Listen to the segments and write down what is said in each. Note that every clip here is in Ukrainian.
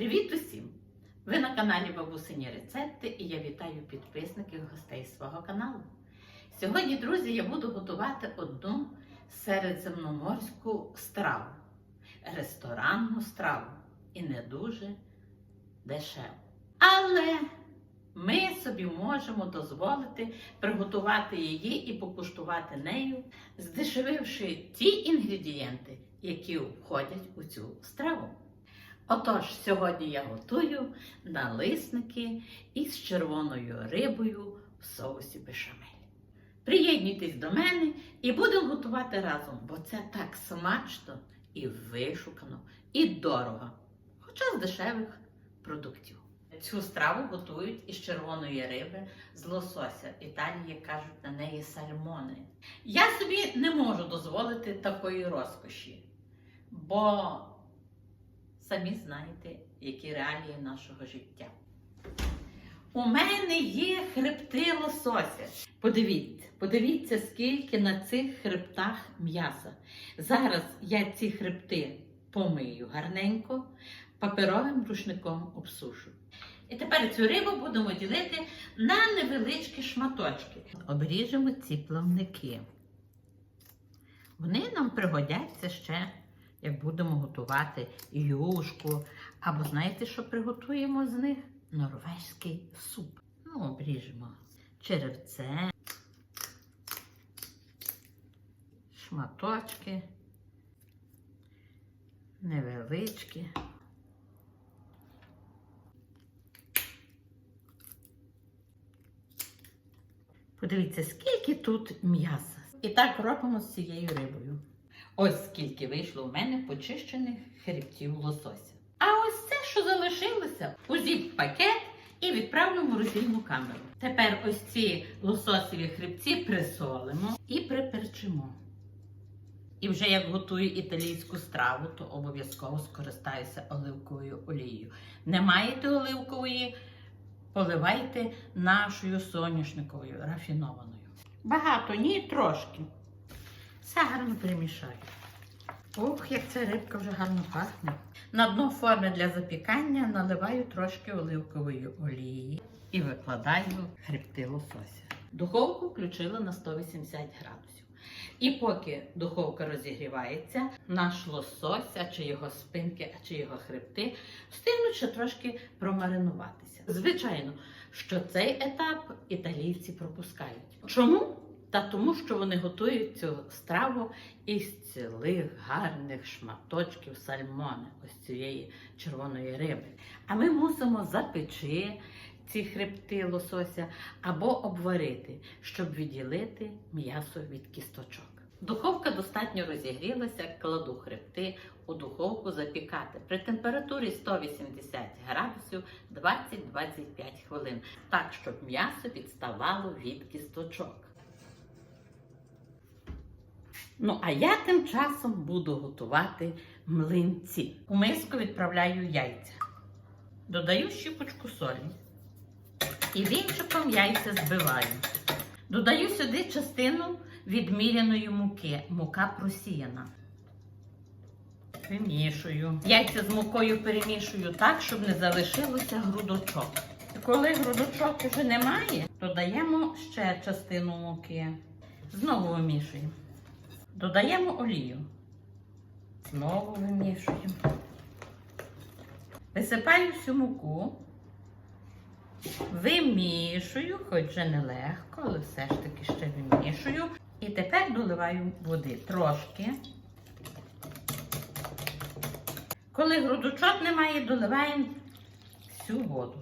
Привіт усім! Ви на каналі Бабусині Рецепти і я вітаю підписників гостей свого каналу. Сьогодні, друзі, я буду готувати одну середземноморську страву, ресторанну страву і не дуже дешеву. Але ми собі можемо дозволити приготувати її і покуштувати нею, здешевивши ті інгредієнти, які входять у цю страву. Отож, сьогодні я готую налисники із червоною рибою в соусі бешамель. Приєднуйтесь до мене і будемо готувати разом, бо це так смачно і вишукано, і дорого, хоча з дешевих продуктів. Цю страву готують із червоної риби, з лосося. В Італії кажуть на неї сальмони. Я собі не можу дозволити такої розкоші, бо самі знаєте, які реалії нашого життя. У мене є хребти лосося. Подивіться, подивіться, скільки на цих хребтах м'яса. Зараз я ці хребти помию гарненько, паперовим рушником обсушу. І тепер цю рибу будемо ділити на невеличкі шматочки. Обріжемо ці плавники. Вони нам пригодяться ще, як будемо готувати юшку. Або знаєте, що приготуємо з них? Норвезький суп. Ну, обріжемо черевце, шматочки, невеличкі. Подивіться, скільки тут м'яса. І так робимо з цією рибою. Ось скільки вийшло у мене почищених хребтів лосося. А ось це, що залишилося, в пакет і відправлю в морозильну камеру. Тепер ось ці лососові хребці присолимо і приперчимо. І вже як готую італійську страву, то обов'язково скористаюся оливковою олією. Не маєте оливкової, поливайте нашою соняшниковою рафінованою. Багато, ні, трошки. Все гарно перемішаю. Ох, як ця рибка вже гарно пахне. На дно форми для запікання наливаю трошки оливкової олії і викладаю хребти лосося. Духовку включила на 180 градусів. І поки духовка розігрівається, наш лосось, а чи його спинки, а чи його хребти, встигнуть ще трошки промаринуватися. Звичайно, що цей етап італійці пропускають. Чому? Та тому, що вони готують цю страву із цілих гарних шматочків сальмони, ось цієї червоної риби. А ми мусимо запечи ці хребти лосося або обварити, щоб відділити м'ясо від кісточок. Духовка достатньо розігрілася, кладу хребти у духовку запікати при температурі 180 градусів 20-25 хвилин, так щоб м'ясо відставало від кісточок. Ну, а я тим часом буду готувати млинці. У миску відправляю яйця. Додаю щіпочку солі. І вінчиком яйця збиваю. Додаю сюди частину відміряної муки. Мука просіяна. Вимішую. Яйця з мукою перемішую так, щоб не залишилося грудочок. Коли грудочок вже немає, додаємо ще частину муки. Знову вимішуємо. Додаємо олію. Знову вимішуємо. Висипаю всю муку. Вимішую, хоч вже нелегко, але все ж таки ще вимішую. І тепер доливаю води трошки. Коли грудочок немає, доливаємо всю воду.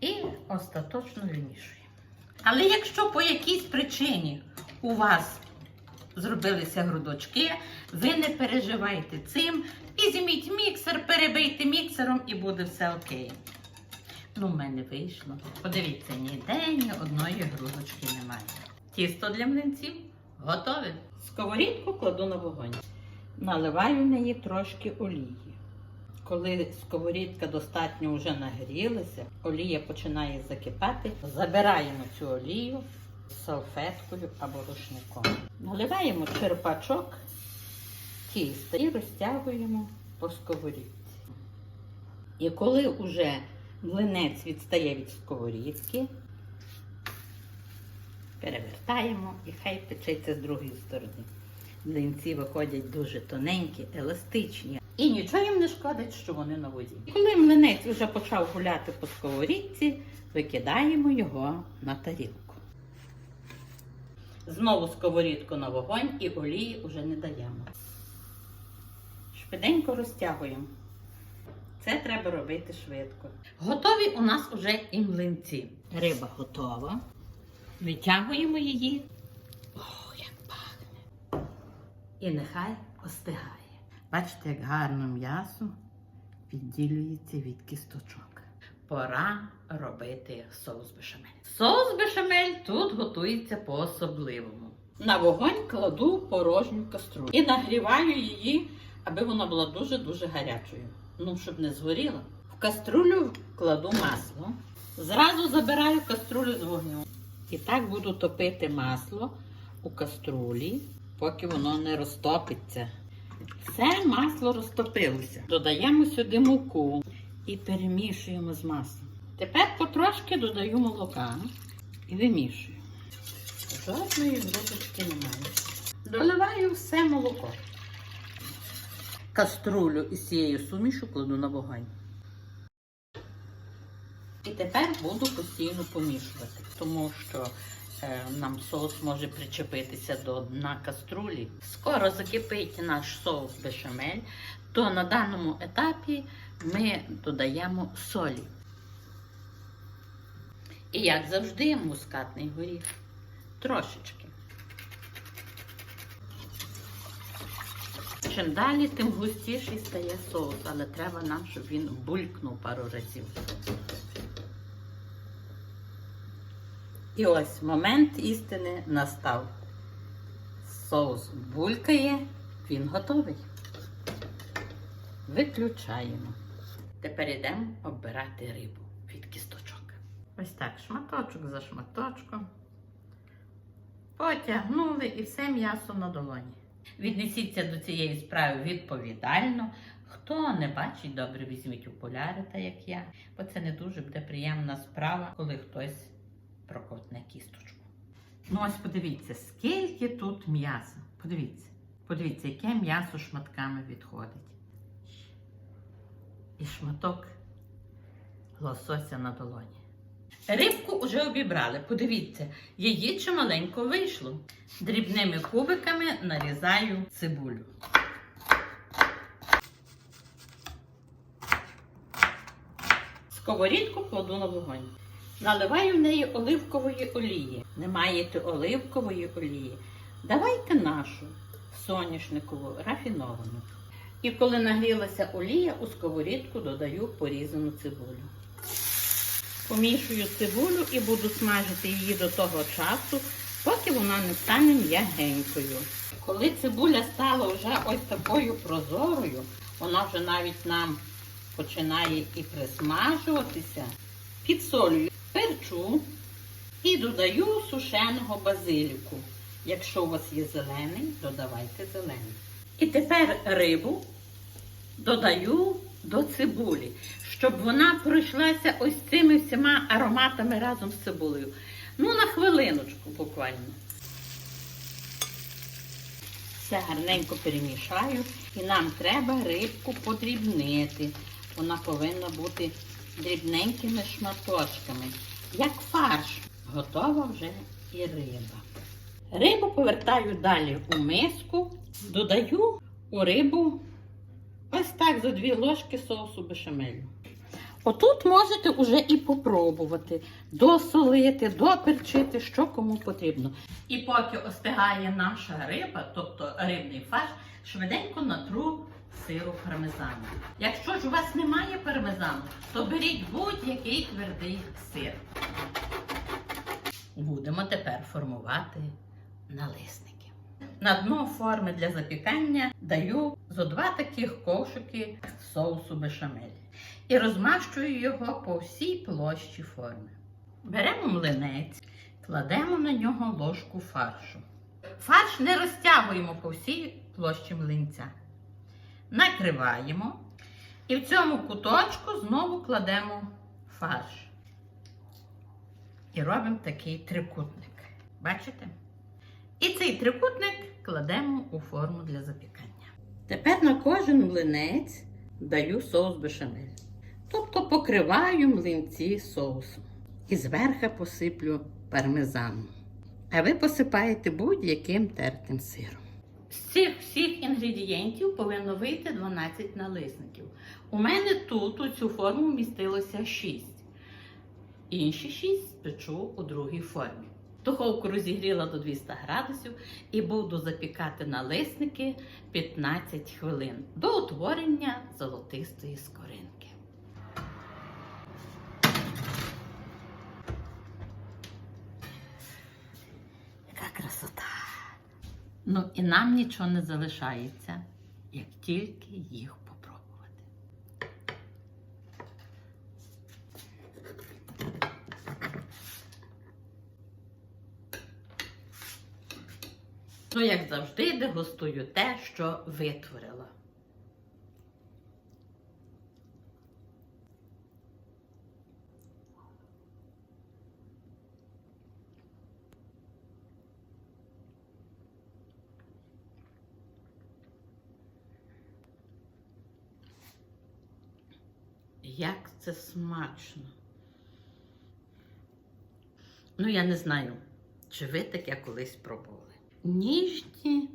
І остаточно вимішуємо. Але якщо по якійсь причині у вас зробилися грудочки, ви не переживайте цим. Візьміть міксер, перебийте міксером і буде все окей. Ну, в мене вийшло. Подивіться, ніде ні одної грудочки немає. Тісто для млинців готове. Сковорідку кладу на вогонь. Наливаю в неї трошки олії. Коли сковорідка достатньо вже нагрілася, олія починає закипати, забираємо цю олію салфеткою або рушником. Наливаємо черпачок тіста і розтягуємо по сковорідці. І коли вже млинець відстає від сковорідки, перевертаємо і хай печеться з другої сторони. Млинці виходять дуже тоненькі, еластичні. І нічого їм не шкодить, що вони на воді. Коли млинець вже почав гуляти по сковорідці, викидаємо його на тарілку. Знову сковорідку на вогонь і олії вже не даємо. Швиденько розтягуємо. Це треба робити швидко. Готові у нас уже і млинці. Риба готова. Витягуємо її. Ох, як пахне. І нехай остигає. Бачите, як гарно м'ясо відділюється від кісточок. Пора робити соус бешамель. Соус бешамель тут готується по-особливому. На вогонь кладу порожню каструлю і нагріваю її, аби вона була дуже-дуже гарячою. Ну, щоб не згоріла. В каструлю кладу масло. Зразу забираю каструлю з вогню. І так буду топити масло у каструлі, поки воно не розтопиться. Все масло розтопилося. Додаємо сюди муку і перемішуємо з маслом. Тепер потрошки додаю молока і вимішую. Жодної грудочки немає. Доливаю все молоко. Каструлю із цією сумішу кладу на вогонь. І тепер буду постійно помішувати, тому що е, нам соус може причепитися до дна каструлі. Скоро закипить наш соус бешамель, то на даному етапі ми додаємо солі. І як завжди, мускатний горіх. Трошечки. Чим далі, тим густіший стає соус, але треба нам, щоб він булькнув пару разів. І ось момент істини настав. Соус булькає, він готовий. Виключаємо. Тепер йдемо оббирати рибу від кісточок. Ось так, шматочок за шматочком. Потягнули і все м'ясо на долоні. Віднесіться до цієї справи відповідально. Хто не бачить, добре візьміть окуляри, та як я, бо це не дуже буде приємна справа, коли хтось прокотне кісточку. Ну ось подивіться, скільки тут м'яса. Подивіться, подивіться, яке м'ясо шматками відходить. І шматок лосося на долоні. Рибку вже обібрали. Подивіться, її чималенько вийшло. Дрібними кубиками нарізаю цибулю. Сковорідку кладу на вогонь. Наливаю в неї оливкової олії. Не маєте оливкової олії? Давайте нашу соняшникову рафіновану. І коли нагрілася олія, у сковорідку додаю порізану цибулю. Помішую цибулю і буду смажити її до того часу, поки вона не стане м'ягенькою. Коли цибуля стала вже ось такою прозорою, вона вже навіть нам починає і присмажуватися, підсолюю, перчу і додаю сушеного базиліку. Якщо у вас є зелений, додавайте зелений. І тепер рибу додаю до цибулі, щоб вона пройшлася ось цими всіма ароматами разом з цибулею. Ну, на хвилиночку буквально. Все гарненько перемішаю. І нам треба рибку подрібнити. Вона повинна бути дрібненькими шматочками. Як фарш. Готова вже і риба. Рибу повертаю далі у миску, додаю у рибу ось так за дві ложки соусу бешамелю. Отут можете вже і попробувати досолити, доперчити, що кому потрібно. І поки остигає наша риба, тобто рибний фарш, швиденько натру сиру пармезану. Якщо ж у вас немає пармезану, то беріть будь-який твердий сир. Будемо тепер формувати налисники. На дно форми для запікання даю зо два таких ковшики соусу бешамель і розмащую його по всій площі форми. Беремо млинець, кладемо на нього ложку фаршу. Фарш не розтягуємо по всій площі млинця. Накриваємо І в цьому куточку знову кладемо фарш. І робимо такий трикутник. Бачите? І цей трикутник кладемо у форму для запікання. Тепер на кожен млинець даю соус бешамель. Тобто покриваю млинці соусом. І зверху посиплю пармезаном. А ви посипаєте будь-яким тертим сиром. З цих всіх інгредієнтів повинно вийти 12 налисників. У мене тут у цю форму вмістилося 6. Інші 6 печу у другій формі. Духовку розігріла до 200 градусів і буду запікати налисники 15 хвилин до утворення золотистої скоринки. Яка красота! Ну і нам нічого не залишається, як тільки їх попробувати. Ну, як завжди, дегустую те, що витворила. Як це смачно. Ну, я не знаю, чи ви таке колись пробували. Ніжні,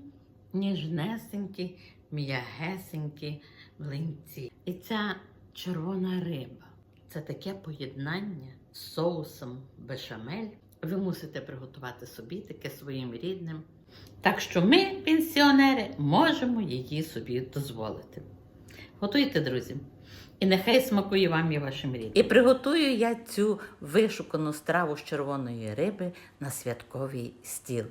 ніжнесенькі, м'ягесенькі млинці. І ця червона риба. Це таке поєднання з соусом бешамель. Ви мусите приготувати собі таке своїм рідним. Так що ми, пенсіонери, можемо її собі дозволити. Готуйте, друзі. І нехай смакує вам і вашим рідним. І приготую я цю вишукану страву з червоної риби на святковий стіл.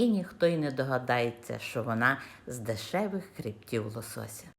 І ніхто й не догадається, що вона з дешевих хребтів лосося.